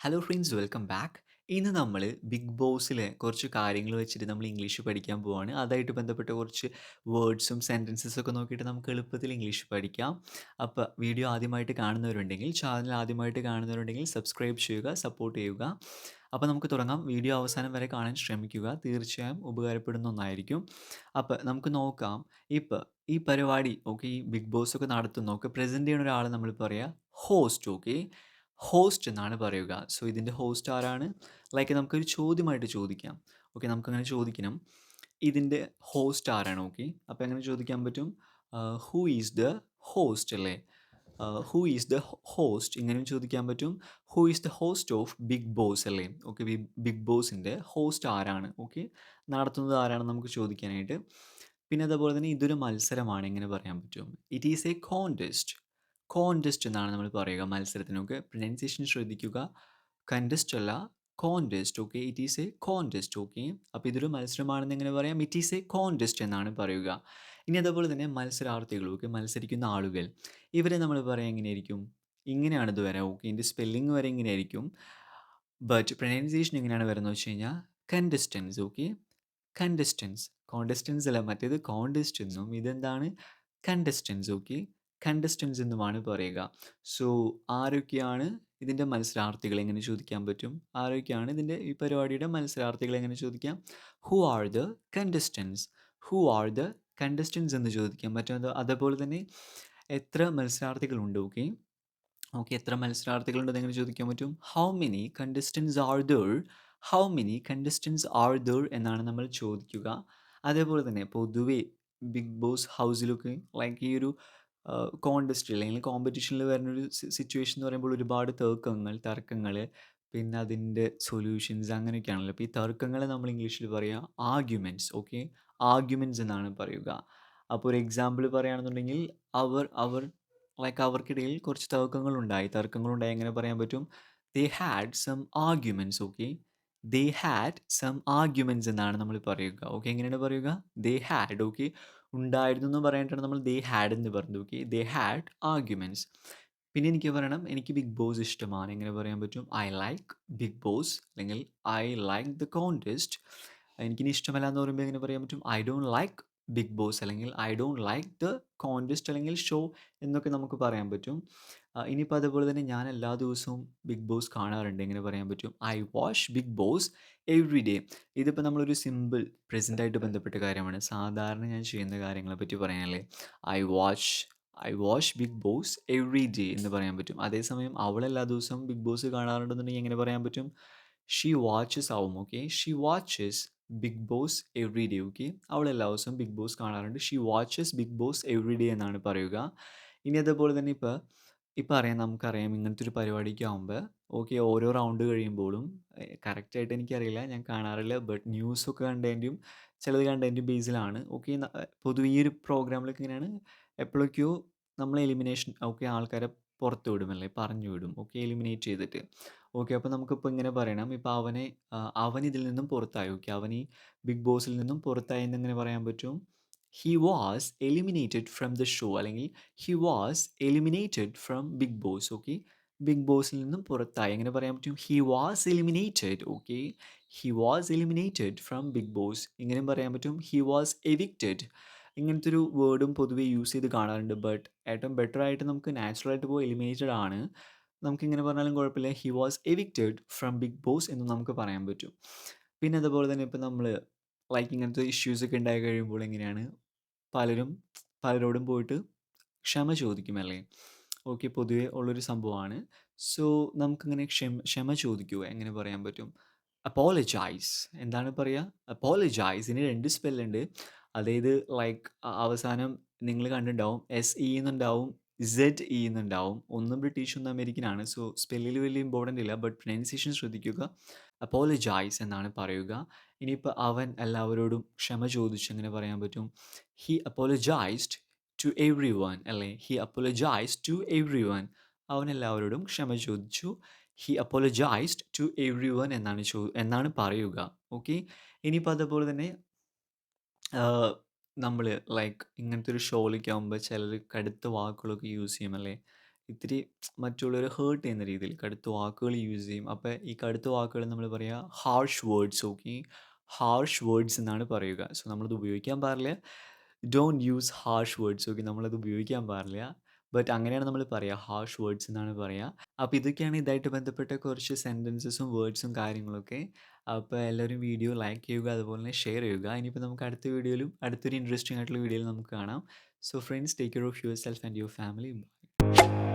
Hello friends welcome back ഇന്ന് നമ്മൾ big ബോസിലെ കുറച്ച് കാര്യങ്ങൾ വെച്ചിട്ട് നമ്മൾ ഇംഗ്ലീഷ് പഠിക്കാൻ പോവാണ്. അതായിട്ട് ബന്ധപ്പെട്ട കുറച്ച് വേർഡ്സും സെന്റൻസസും ഒക്കെ നോക്കിയിട്ട് നമുക്ക് എളുപ്പത്തിൽ ഇംഗ്ലീഷ് പഠിക്കാം. അപ്പോൾ വീഡിയോ ആദ്യമായിട്ട് കാണുന്നവരുണ്ടെങ്കിൽ ചാനൽ ആദ്യമായിട്ട് കാണുന്നവരുണ്ടെങ്കിൽ സബ്സ്ക്രൈബ് ചെയ്യുക സപ്പോർട്ട് ചെയ്യുക. അപ്പോൾ നമുക്ക് തുടങ്ങാം. വീഡിയോ അവസാനം വരെ കാണാൻ ശ്രമിക്കുക. തീർച്ചയായും ഉപകാരപ്പെടുന്ന ഒന്നായിരിക്കും. അപ്പോൾ നമുക്ക് നോക്കാം. ഇപ്പോൾ ഈ പരിപാടി ഓക്കെ ഈ ബിഗ് ബോസ് ഒക്കെ നടത്തുന്ന ഒക്കെ പ്രസന്റ് ചെയ്യുന്ന ഒരാൾ നമ്മൾ പറയുക ഹോസ്റ്റ് ഓക്കെ ഹോസ്റ്റ് എന്നാണ് പറയുക. സോ ഇതിന്റെ ഹോസ്റ്റ് ആരാണ്? ലൈക്ക് നമുക്കൊരു ചോദ്യമായിട്ട് ചോദിക്കാം. ഓക്കെ നമുക്കങ്ങനെ ചോദിക്കണം. ഇതിന്റെ ഹോസ്റ്റ് ആരാണ്? ഓക്കെ അപ്പോൾ എങ്ങനെ ചോദിക്കാൻ പറ്റും? ഹൂ ഈസ് ദ ഹോസ്റ്റ് അല്ലേ? ഹൂ ഈസ് ദ ഹോസ്റ്റ് ഇങ്ങനെയും ചോദിക്കാൻ പറ്റും. Who is the host of Bigg Boss അല്ലേ? ഓക്കെ ബിഗ് ബോസിന്റെ ഹോസ്റ്റ് ആരാണ്? ഓക്കെ നടത്തുന്നത് ആരാണെന്ന് നമുക്ക് ചോദിക്കാനായിട്ട്? പിന്നെ അതുപോലെ തന്നെ ഇതൊരു മത്സരമാണ് എങ്ങനെ പറയാൻ പറ്റും? It is a contest contest എന്നാണ് നമ്മൾ പറയുക മത്സരത്തിനൊക്കെ പ്രൊനൗൺസിയേഷൻ ശ്രദ്ധിക്കുക. കണ്ടസ്റ്റ് അല്ല contest okay it is a contest okay അപ്പോൾ ഇതൊരു മത്സരമാണെന്ന് എങ്ങനെ പറയാം? ഇറ്റ് ഈസ് എ കോൺടെസ്റ്റ് എന്നാണ് പറയുക. ഇനി അതുപോലെ തന്നെ മത്സരാർത്ഥികൾ. ഓക്കെ മത്സരിക്കുന്ന ആളുകൾ. ഇവരെ നമ്മൾ പറയാം എങ്ങനെയായിരിക്കും? ഇങ്ങനെയാണ് ഇത് വരാം. ഓക്കെ ഇതിന്റെ സ്പെല്ലിംഗ് വരെ ഇങ്ങനെയായിരിക്കും ബട്ട് പ്രൊനൗൺസിയേഷൻ എങ്ങനെയാണ് വരുന്നത് വെച്ച് കഴിഞ്ഞാൽ കണ്ടസ്റ്റൻസ് ഓക്കെ കണ്ടസ്റ്റൻസ് കോണ്ടസ്റ്റൻസ് അല്ല മറ്റേത് കോണ്ടസ്റ്റ് എന്നും ഇതെന്താണ്? കണ്ടസ്റ്റൻസ് ഓക്കെ കണ്ടസ്റ്റൻസ് എന്നുമാണ് പറയുക. സോ ആരൊക്കെയാണ് ഇതിന്റെ മത്സരാർത്ഥികൾ എങ്ങനെ ചോദിക്കാൻ പറ്റും? ആരൊക്കെയാണ് ഇതിന്റെ ഈ പരിപാടിയുടെ മത്സരാർത്ഥികൾ എങ്ങനെ ചോദിക്കാം? Who are the contestants who are the contestants എന്ന് ചോദിക്കാം. പറ്റും അതേപോലെ തന്നെ എത്ര മത്സരാർത്ഥികളുണ്ട് ഓക്കെ ഓക്കെ എത്ര മത്സരാർത്ഥികളുണ്ട് എങ്ങനെ ചോദിക്കാൻ പറ്റും? How many contestants are there how many contestants are there എന്നാണ് നമ്മൾ ചോദിക്കുക. അതേപോലെ തന്നെ പൊതുവേ ബിഗ് ബോസ് ഹൗസിലൊക്കെ ലൈക്ക് ഈ ഒരു കോൺടെസ്റ്റ് അല്ലെങ്കിൽ കോമ്പറ്റീഷനിൽ വരുന്നൊരു സിറ്റുവേഷൻ എന്ന് പറയുമ്പോൾ ഒരുപാട് തർക്കങ്ങൾ തർക്കങ്ങൾ പിന്നെ അതിന്റെ സൊല്യൂഷൻസ് അങ്ങനെയൊക്കെയാണല്ലോ. അപ്പോൾ ഈ തർക്കങ്ങളെ നമ്മൾ ഇംഗ്ലീഷിൽ പറയുക ആർഗ്യുമെന്റ്സ് ഓക്കെ? ആർഗ്യുമെന്റ്സ് എന്നാണ് പറയുക. അപ്പോൾ ഒരു എക്സാമ്പിൾ പറയുകയാണെന്നുണ്ടെങ്കിൽ അവർ അവർ ലൈക്ക് അവർക്കിടയിൽ കുറച്ച് തർക്കങ്ങളുണ്ടായി. തർക്കങ്ങളുണ്ടായി എങ്ങനെ പറയാൻ പറ്റും? They had some arguments okay? They had some arguments എന്നാണ് നമ്മൾ പറയുക. ഓക്കെ എങ്ങനെയാണ് പറയുക? They had okay? ഉണ്ടായിരുന്നു എന്ന് പറയാനായിട്ടാണ് നമ്മൾ ദേ ഹാഡ് എന്ന് പറഞ്ഞു ഓക്കെ ദേ ഹാഡ് ആർഗ്യുമെന്റ്സ് പിന്നെ എനിക്ക് പറയണം എനിക്ക് ബിഗ് ബോസ് ഇഷ്ടമാണ്. എങ്ങനെ പറയാൻ പറ്റും? ഐ ലൈക്ക് ബിഗ് ബോസ് അല്ലെങ്കിൽ ഐ ലൈക്ക് ദ കോൺടെസ്റ്റ് എനിക്കിനി ഇഷ്ടമല്ല എന്ന് പറയുമ്പോൾ എങ്ങനെ പറയാൻ പറ്റും? I don't like Bigg Boss അല്ലെങ്കിൽ I don't like the contest അല്ലെങ്കിൽ ഷോ എന്നൊക്കെ നമുക്ക് പറയാൻ പറ്റും. ഇനിയിപ്പോൾ അതേപോലെ തന്നെ ഞാൻ എല്ലാ ദിവസവും ബിഗ് ബോസ് കാണാറുണ്ട്. എങ്ങനെ പറയാൻ പറ്റും? I watch Bigg Boss every day ഇതിപ്പോൾ നമ്മളൊരു സിമ്പിൾ പ്രസന്റായിട്ട് ബന്ധപ്പെട്ട കാര്യമാണ്. സാധാരണ ഞാൻ ചെയ്യുന്ന കാര്യങ്ങളെ പറ്റി പറയാനല്ലേ? I watch I watch Bigg Boss every day എന്ന് പറയാൻ പറ്റും. അതേസമയം അവൾ എല്ലാ ദിവസവും ബിഗ് ബോസ് കാണാറുണ്ടെന്നുണ്ടെങ്കിൽ എങ്ങനെ പറയാൻ പറ്റും? ഷീ വാച്ചസ് ആവും okay she watches Bigg Boss every day okay അവൾ എല്ലാ ദിവസവും ബിഗ് ബോസ് കാണാറുണ്ട്. She watches Bigg Boss every day എന്നാണ് പറയുക. ഇനി അതേപോലെ തന്നെ ഇപ്പോൾ ഇപ്പം അറിയാം നമുക്കറിയാം ഇങ്ങനത്തെ ഒരു പരിപാടിക്ക് ആകുമ്പോൾ ഓക്കെ ഓരോ റൗണ്ട് കഴിയുമ്പോഴും കറക്റ്റായിട്ട് എനിക്കറിയില്ല ഞാൻ കാണാറില്ല ബട്ട് ന്യൂസൊക്കെ കണ്ടതിന്റെയും ചിലത് കണ്ടതിന്റെയും ബേസിലാണ് ഓക്കെ പൊതുവെ ഈ ഒരു പ്രോഗ്രാമിലൊക്കെ ഇങ്ങനെയാണ് എപ്പോഴൊക്കെയോ നമ്മൾ എലിമിനേഷൻ ഓക്കെ ആൾക്കാരെ പുറത്ത് വിടും അല്ലേ പറഞ്ഞു വിടും ഓക്കെ എലിമിനേറ്റ് ചെയ്തിട്ട്. ഓക്കെ അപ്പോൾ നമുക്കിപ്പോൾ ഇങ്ങനെ പറയണം ഇപ്പോൾ അവനെ അവൻ ഇതിൽ നിന്നും പുറത്തായി ഓക്കെ അവൻ ഈ ബിഗ് ബോസിൽ നിന്നും പുറത്തായി എന്ന് എങ്ങനെ പറയാൻ പറ്റും? He was eliminated from the show അല്ലെങ്കിൽ he was eliminated from Bigg Boss okay Bigg ബോസിൽ നിന്നും പുറത്തായി. എങ്ങനെ പറയാൻ പറ്റും? He was eliminated okay he was eliminated from Bigg Boss ഇങ്ങനെയും പറയാൻ പറ്റും? ഹി വാസ് എവിക്റ്റഡ് ഇങ്ങനത്തെ ഒരു വേർഡും പൊതുവെ യൂസ് ചെയ്ത് കാണാറുണ്ട്. ബട്ട് ഏറ്റവും ബെറ്റർ ആയിട്ട് നമുക്ക് നാച്ചുറൽ ആയിട്ട് പോയി എലിമിനേറ്റഡ് ആണ്. നമുക്ക് ഇങ്ങനെ പറഞ്ഞാലും കുഴപ്പമില്ല. He was evicted from Bigg Boss എന്ന് നമുക്ക് പറയാൻ പറ്റും. പിന്നെ അതുപോലെ തന്നെ ഇപ്പം നമ്മൾ ലൈക്ക് ഇങ്ങനത്തെ ഇഷ്യൂസ് ഒക്കെ ഉണ്ടായി കഴിയുമ്പോൾ എങ്ങനെയാണ്? പലരും പലരോടും പോയിട്ട് ക്ഷമ ചോദിക്കും അല്ലേ? ഓക്കെ പൊതുവെ ഉള്ളൊരു സംഭവമാണ്. സോ നമുക്കിങ്ങനെ ക്ഷമ ക്ഷമ ചോദിക്കുക എങ്ങനെ പറയാൻ പറ്റും? അപ്പോളജൈസ് എന്താണ് പറയുക അപ്പോളജൈസ് ഇനി രണ്ട് സ്പെല്ലുണ്ട് അതായത് ലൈക്ക് അവസാനം നിങ്ങൾ കണ്ടിട്ടുണ്ടാവും എസ് ഇ എന്നുണ്ടാവും സെഡ് ഇ എന്നുണ്ടാവും. ഒന്ന് ബ്രിട്ടീഷ് ഒന്ന് അമേരിക്കൻ ആണ്. സോ സ്പെല്ലിൽ വലിയ ഇമ്പോർട്ടന്റ് ഇല്ല ബട്ട് പ്രൊനൗൺസിയേഷൻ ശ്രദ്ധിക്കുക. അപ്പോളജൈസ് എന്നാണ് പറയുക. ഇനിയിപ്പോൾ അവൻ എല്ലാവരോടും ക്ഷമ ചോദിച്ചു എങ്ങനെ പറയാൻ പറ്റും? He apologised to everyone അല്ലേ? He apologise to everyone അവൻ എല്ലാവരോടും ക്ഷമ ചോദിച്ചു. He apologised to everyone എന്നാണ് ചോ എന്നാണ് പറയുക. ഓക്കെ ഇനിയിപ്പോൾ അതുപോലെ തന്നെ നമ്മൾ ലൈക്ക് ഇങ്ങനത്തെ ഒരു ഷോയിലൊക്കെ ആകുമ്പോൾ ചിലർ കടുത്ത വാക്കുകളൊക്കെ യൂസ് ചെയ്യും അല്ലേ ഇത്തിരി മറ്റുള്ളവരെ ഹേർട്ട് ചെയ്യുന്ന രീതിയിൽ കടുത്ത വാക്കുകൾ യൂസ് ചെയ്യും. അപ്പോൾ ഈ കടുത്ത വാക്കുകൾ നമ്മൾ പറയുക harsh words okay. Harsh words എന്നാണ് പറയുക. സോ നമ്മളത് ഉപയോഗിക്കാൻ പാടില്ല. Don't use harsh words okay. നമ്മളത് ഉപയോഗിക്കാൻ പാടില്ല. ബട്ട് അങ്ങനെയാണ് നമ്മൾ പറയുക. ഹാർഷ് വേർഡ്സ് എന്നാണ് പറയുക. അപ്പോൾ ഇതൊക്കെയാണ് ഇതായിട്ട് ബന്ധപ്പെട്ട കുറച്ച് സെന്റൻസസും വേർഡ്സും കാര്യങ്ങളൊക്കെ. അപ്പോൾ എല്ലാവരും വീഡിയോ ലൈക്ക് ചെയ്യുക അതുപോലെ തന്നെ ഷെയർ ചെയ്യുക. ഇനിയിപ്പോൾ നമുക്ക് അടുത്ത വീഡിയോയിലും അടുത്തൊരു ഇൻട്രസ്റ്റിംഗ് ആയിട്ടുള്ള വീഡിയോയിൽ നമുക്ക് കാണാം. So friends take care of yourself and your family. Bye.